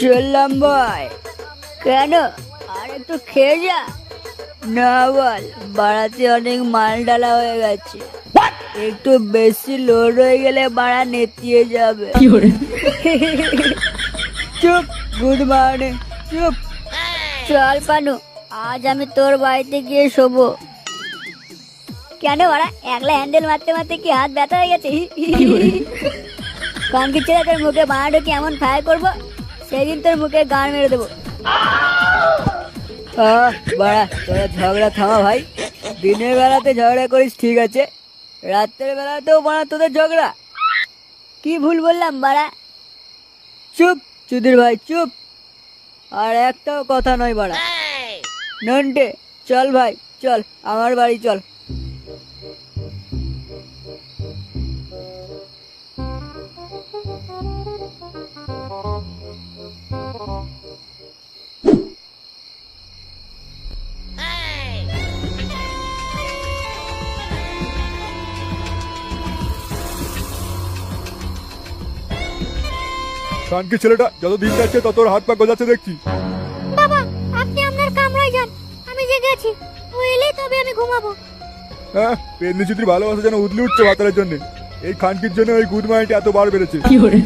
চললাম ভাই। কেন? আর একটু খেয়ে যা। না বল বাড়াতে অনেক মাল ডালা হয়ে গেছে। একটু বেশি লোড হয়ে গেলে বাড়া নেতিয়ে যাবে। চুপ গুড মর্নিং চুপ। চল পানু আজ আমি তোর বাড়িতে গিয়ে শোবো। কেন বাড়া একলা হ্যান্ডেল মারতে মারতে কি হাত ব্যথা হয়ে গেছে? কানকি ছেলে তোর মুখে বানাটা কি এমন ফায়ার করব? সেদিন তোর মুখে গান মেরে দেবো। ঝগড়া থামা ভাই। দিনের বেলাতে ঝগড়া করিস, ঠিক আছে। রাত্রের বেলাতেও বাড়া তোদের ঝগড়া। কি ভুল বললাম, বাড়া? চুপ, চুদির ভাই, চুপ। আর একটাও কথা নয়, বাড়া। নন্টে, চল ভাই, চল, আমার বাড়ি চল। কানকি ছেলেটা যত দিন যাচ্ছে তত ওর হাত পা গজাচ্ছে দেখছি। বাবা আপনি আপনার কামরায় যান। আমি জেগে আছি। ও এলেই তবে আমি ঘুমাবো। হ্যাঁ পেন্নি চুদির ভালোবাসা যেন উদলি উঠছে ভাতারের জন্য। এই খানকির জন্য ওই গুড মাইন্ড এত বার বেড়েছে। কি হলো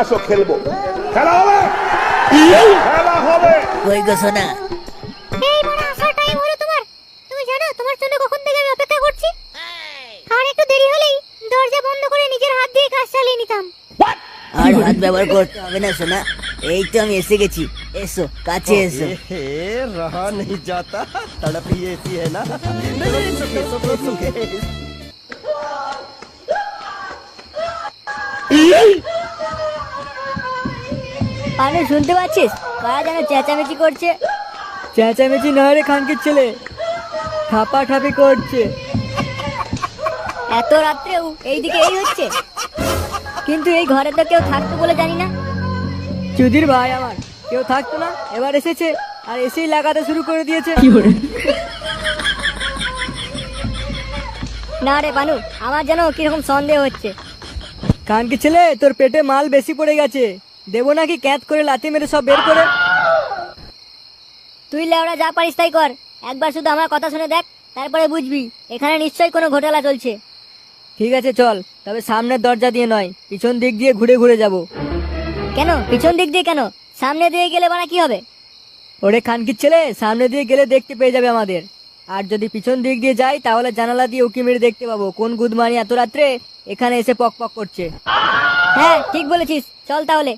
আসো খেলব। খেলা হবে? খেলা হবে। কই গো সোনা? এই মানে হলো তোমার। তুমি জানো তোমার জন্য কখন থেকে আমি অপেক্ষা করছি? আর একটু দেরি হলেই দরজা বন্ধ করে নিজের হাত দিয়ে কাজ চালিয়ে নিতাম। আর হাত ব্যবহার করতে হবে না সোনা। এই তো আমি এসে গেছি। এসো কাছে এসো। রহা নেই যাতা তড়পি এসি হ্যায় না। ना শুনতে পাচ্ছিস? কারা যেন চেঁচামেচি করছে? চেঁচামেচি নয় রে খানকির ছেলে। ঠাপা ঠাপি করছে। এত রাত্রেও এইদিকে এই হচ্ছে? কিন্তু এই ঘরে তো কেউ থাকতো বলে জানি না। চুদির ভাই আমার কেউ থাকতো না এবার এসেছে। আর এসেই লাগাতে শুরু করে দিয়েছে। না রে বানু আমার যেন কীরকম সন্দেহ হচ্ছে। কানকি ছেলে তোর পেটে মাল বেশি পড়ে গেছে। দেবো নাকি ক্যাত করে লাথি মেরে সব বের করে? তুই লেওড়া যা পারিস তাই কর। একবার শুধু আমার কথা শুনে দেখ তারপরে বুঝবি এখানে নিশ্চয়ই কোনো ঘোটালা চলছে। ঠিক আছে চল তবে সামনের দরজা দিয়ে নয় পিছন দিক দিয়ে ঘুরে ঘুরে যাব। কেন? পিছন দিক দিয়ে কেন? সামনে দিয়ে গেলে মানে কি হবে? ওরে খানকির ছেলে সামনে দিয়ে গেলে দেখতে পেয়ে যাবে আমাদের। আর যদি পিছন দিক দিয়ে যাই তাহলে জানালা দিয়ে উকি মেরে দেখতে পাবো কোন গুদমানি এত রাত্রে এখানে এসে পক পক করছে। হ্যাঁ ঠিক বলেছিস চল তাহলে।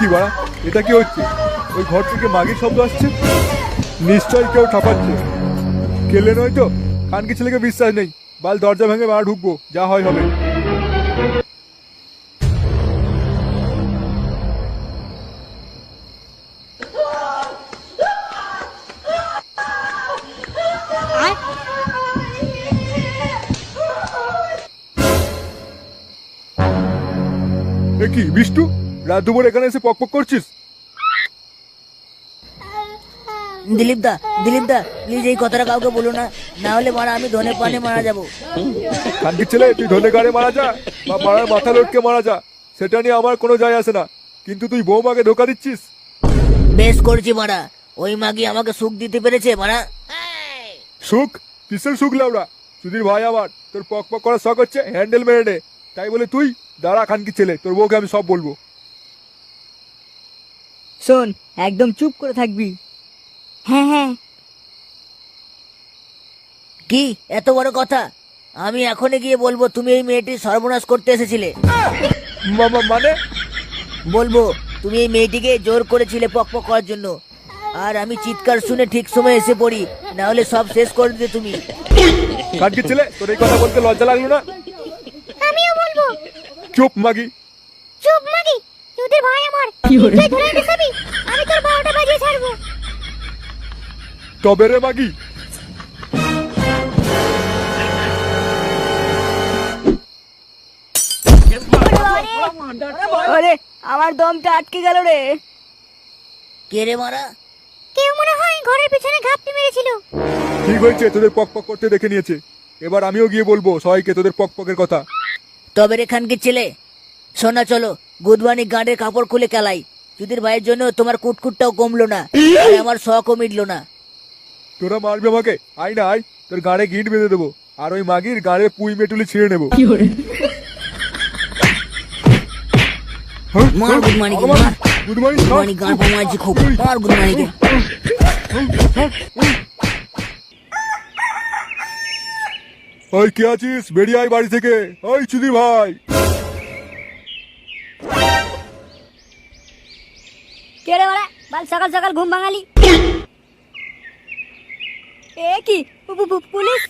কি বাড়া? এটা কি হচ্ছে? ওই ঘর থেকে মাগির শব্দ আসছে? নিশ্চয়ই কেউ ঠাপাচ্ছে। কেলে নয় তো? খানকি ছেলেকে বিশ্বাস নেই? বাল দরজা ভেঙে বাড়া ঢুকবো, যা হয় হবে। কি, বিষ্টু? রাত দুপুর এখানে এসে পক পক করছিস? দিলীপ দা দিলীপ দা প্লিজ এই কথাটা কাউকে বলো না। না হলে মারা আমি ধনে পানে মারা যাব। খানকি ছেলে তুই ধনে গাড়ে মারা যা বা পাড়ার মাথা লটকে মারা যা সেটা নিয়ে আমার কোনো যায় আসে না। কিন্তু তুই বৌমাকে ধোকা দিচ্ছিস? বেশ করছি মারা। ওই মাগি আমাকে সুখ দিতে পেরেছে মারা? সুখ? কিসের সুখ লাউরা? সুধীর ভাই আমার তোর পক পক করার শখ হচ্ছে হ্যান্ডেল মেরে নে। তাই বলে তুই দাঁড়া খানকি ছেলে তোর বউকে আমি সব বলব। শোন একদম চুপ করে থাকবি। হ্যাঁ হ্যাঁ। কি? এত বড় কথা? আমি এখনই গিয়ে বলব তুমি এই মেয়েটির সর্বনাশ করতে এসেছিলে। মানে? বলব তুমি এই মেয়েটিকে জোর করেছিলে পক পক করার জন্য। আর আমি চিৎকার শুনে ঠিক সময় এসে পড়ি না হলে সব শেষ করে দিতে তুমি। কানকে ছেলে? তোর এই কথা বলতে লজ্জা লাগল না? আমিও বলব। চুপ মাগি। ভাই ধরে আনতে যাবি আমি তোর বারোটা বাজিয়ে ছাড়বো। তবে রে মাগি আরে আমার দমটা আটকে গেল রে। কে রে মারা? কেউ মনে হয় ঘরের পিছনে ঘাপটি মেরেছিল। ঠিক হয়েছে তোদের পক পক করতে দেখে নিয়েছে। এবার আমিও গিয়ে বলব সবাইকে তোদের পক পকের কথা। তবে রে খানকে ছেলে শোনা চলো। গুদবানি গাঁডের কাপড় খুলে কেলাই। যুদির ভাইয়ের জন্য তোমার কুটকুটটাও কমলো না আর আমার শখও মিটলো না। তোরা মারবি আমাকে? আয় না আয়। তোর গাড়ে গিট বেঁধে দেবো আর ওই মাগির গাড়ে পুই মেটুলি ছিঁড়ে নেব। হ্যাঁ? মার গুদমানিকে, মার। গুদমানি গাঁড় পামাইছি খুব। মার গুদমানিকে। ওই কে আছিস? বেরিয়ে আয় বাড়ি থেকে। ওই চুদি ভাই। কে রে বাড়া? বাল সকাল সকাল ঘুম ভাঙালি। এ কি? পুলিশ?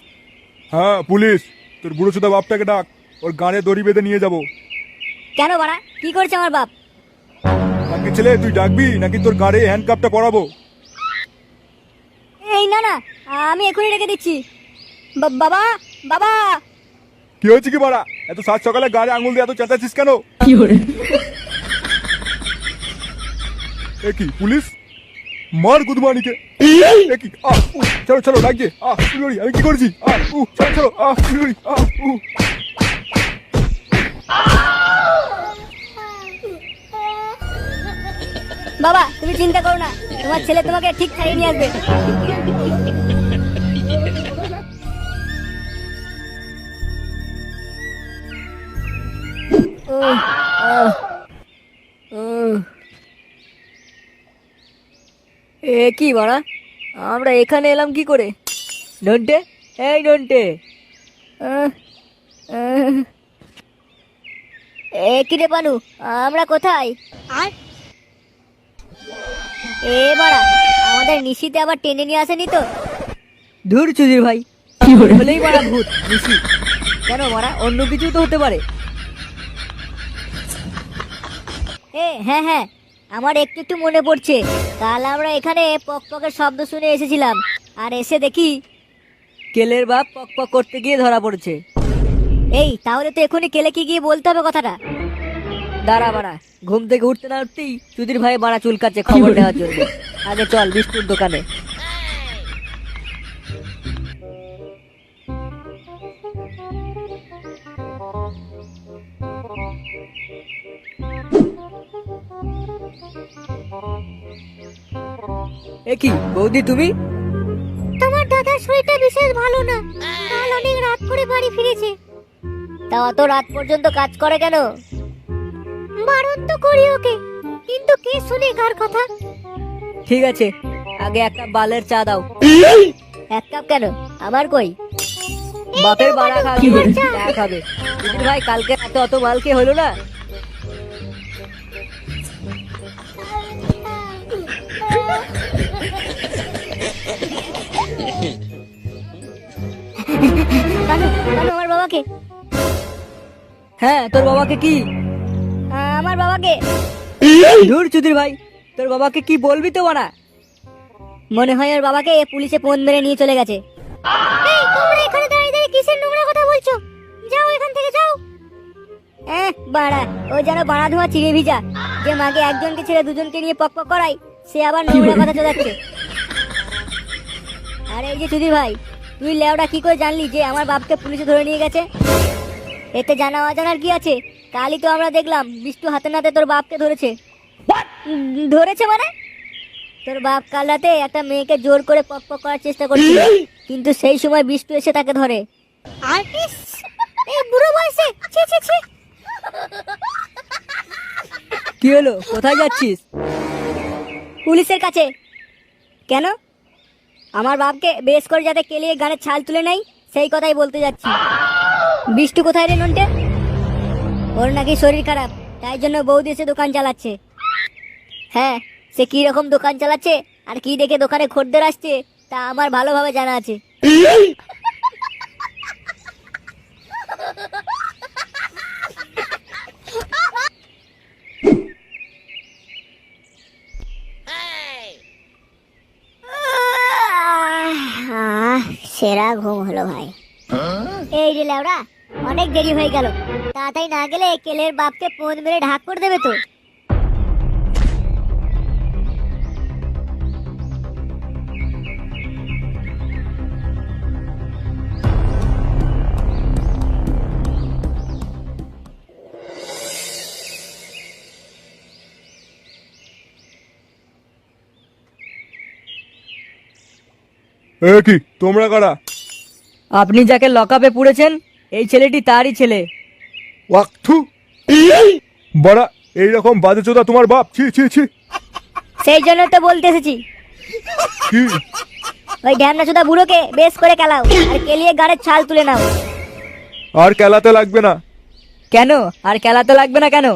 হ্যাঁ পুলিশ। তোর বুড়ো চুদা বাপটাকে ডাক। ওর গাড়ে দড়ি বেঁধে নিয়ে যাব। কেন বাড়া? কি করছে আমার বাপ? কালকে ছেলে তুই ডাকবি নাকি তোর গাড়ে হ্যান্ডকাপটা পরাবো? এই না না আমি এখনই রেখে দিচ্ছি। বা- বাবা বাবা! কি হয়েছে কি বাড়া? এত সাত সকালে গাড়ে আঙুল দিয়ে এত চেঁচাচ্ছিস কেন? এ কি পুলিশ? মার গুদমানিকে। এ কি আহ উ, চলো চলো লাগিয়ে আহ উলুরি, আমি কি করছি? আহ উ চলো চলো আহ উলুরি, আহ উ বাবা তুমি চিন্তা করো না তোমার ছেলে তোমাকে ঠিক খাইয়ে নিয়ে আসবে। এ কি বাড়া? আমরা এখানে এলাম কি করে? নন্টে? এই নন্টে। এ কি রে পানু? আমরা কোথায়? আর? এ বাড়া আমাদের নিশিতে আবার টেনে নিয়ে আসেনি তো? ধুর চুদির ভাই। হলেই মারা ভূত নিশি। কেন মারা অন্য কিছু তো হতে পারে। এ হ্যাঁ হ্যাঁ আমার একটু একটু মনে পড়ছে। কাল আমরা এখানে পক পকের শব্দ শুনে এসেছিলাম। আর এসে দেখি কেলের বাপ পক পক করতে গিয়ে ধরা পড়েছে। এই তাহলে তো এখনই কেলে কি গিয়ে বলতে হবে কথাটা? দাঁড়া বাড়া ঘুম থেকে উঠতে না উঠতেই চুদির ভাই বাড়া চুলকাচ্ছে খবর নেওয়ার জন্য। আগে চল বিষ্ণুর দোকানে। এ কি বৌদি তুমি? তোমার দাদার শরীরটা বিশেষ ভালো না। কাল অনেক রাত করে বাড়ি ফিরেছে। তা অত রাত পর্যন্ত কাজ করে কেন? বারণ তো করি ওকে কিন্তু কে শুনে কার কথা? ঠিক আছে আগে একটা বালের চা দাও। এক কাপ কেন? আমার কই? বাপের বাড়া খাবে ভাই কালকে রাতে অত মাল খেয়ে হলো না? আমার বাবাকে। হ্যাঁ তোর বাবাকে কি? আমার বাবাকে। ধুর চুদির ভাই তোর বাবাকে কি বলবি তো বানা মনে হয় ওর বাবাকে পুলিশে ফোন মেরে নিয়ে চলে গেছে। এই তোমরা এখানে দাঁড়িয়ে দাঁড়িয়ে কিসের নোংরা কথা বলছো? যাও এখান থেকে যাও। বাড়া ও যেন বাড়া ধোয়া চিড়ে ভিজা। যে মাকে একজনকে ছেড়ে দুজনকে নিয়ে পক পক করাই সে আবার নোংরা কথা চোদাচ্ছে আরে এই যে চুদির ভাই তুই লেওটা কি করে জানলি যে আমার বাপকে পুলিশে ধরে নিয়ে গেছে? এতে জানা অজানার কি আছে? কালই তো আমরা দেখলাম বিষ্টু হাতে নাতে তোর বাপকে ধরেছে। ধরেছে মানে? তোর বাপ কাল রাতে একটা মেয়েকে জোর করে পক পক করার চেষ্টা করছিল। কিন্তু সেই সময় বিষ্টু এসে তাকে ধরে। বুড়ো বয়সে! কি হলো? কোথায় যাচ্ছিস? পুলিশের কাছে। কেন? আমার বাপকে বেশ করে যাতে কেলিয়ে গানের ছাল তুলে নেই, সেই কথাই বলতে যাচ্ছি। বিষ্টু কোথায় রে নন্টে? ওর নাকি শরীর খারাপ, তাই জন্য বৌদি এসে দোকান চালাচ্ছে। হ্যাঁ সে কি রকম দোকান চালাচ্ছে আর কি দেখে দোকানে খদ্দের আসছে, তা আমার ভালোভাবে জানা আছে। সেরা ঘুম হলো ভাই। এই রে লেওড়া অনেক দেরি হয়ে গেল। তাড়াতাড়ি না গেলে কেলের বাপকে পোন মেরে ঢাক করে দেবে তো। এ কি তোমরা কারা? আপনি যাকে লকআপে পুড়েছেন এই ছেলেটি তারই ছেলে। ওয়াক্থু বড়া এইরকম বাজে চোদা তোমার বাপ ছি ছি ছি। সেই জন্য তো বলতে এসেছি। কি? ওই ঢ্যামনা চোদা বুড়োকে বেশ করে খেলাও আর কেলিয়ে গাড়ের ছাল তুলে নাও। আর কেলাতে লাগবে না। কেন? আর খেলাতে লাগবে না কেন?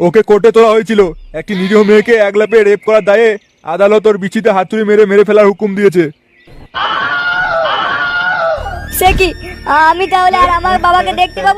ওকে কোর্টে তোলা হয়েছিল। একটি নিরীহ মেয়েকে একলাপে রেপ করার দায়ে আদালত ওর বিচিতে হাতুড়ি মেরে মেরে ফেলার হুকুম দিয়েছে। সে কি? আমি তাহলে আর আমার বাবাকে দেখতে পাবো?